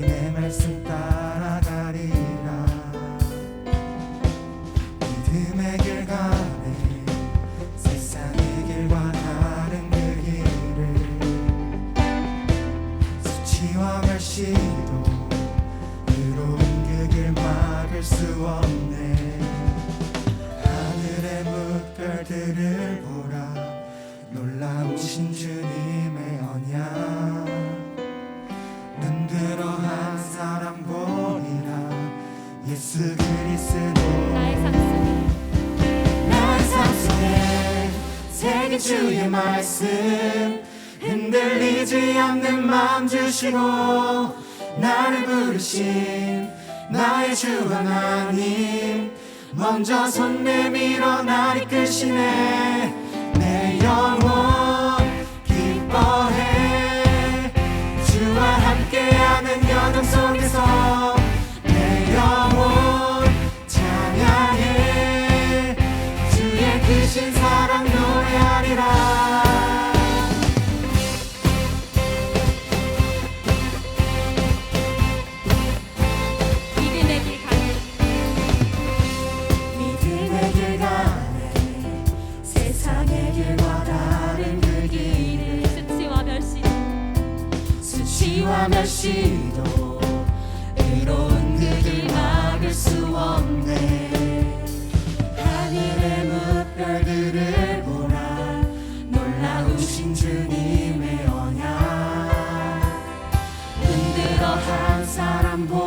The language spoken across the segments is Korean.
내 말씀 따라가리라. 믿음의 길 가네 세상의 길과 다른 그 길을. 수치와 멸시도 의로운 그 길 막을 수 없네. 하늘의 뭇별들을 보라 놀라우신 주님의 언약. 눈 들어 한 사람 보리라. 예수 그리스도. 나의 삶 속에 나의 삶 속에 새긴 주의 말씀. 흔들리지 않는 마음 주시고 나를 부르신 나의 주 하나님. 먼저 손 내밀어 날 이끄시네 크신 사랑 노래하리라 믿음의 길 가네. 믿음의 길 가네. 세상의 길과 다른 그 길을. 수치와 멸시도. 수치와 멸시도 한사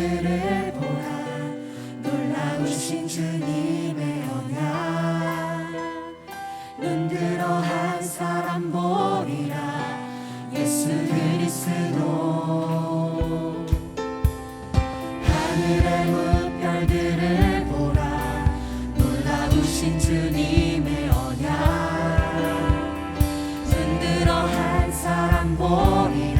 그를 보라. 놀라우신 주님의 언약 눈들어 한 사람 보리라. 예수 그리스도. 하늘의 무별들을 보라. 놀라우신 주님의 언약. 눈들어 한 사람 보리라.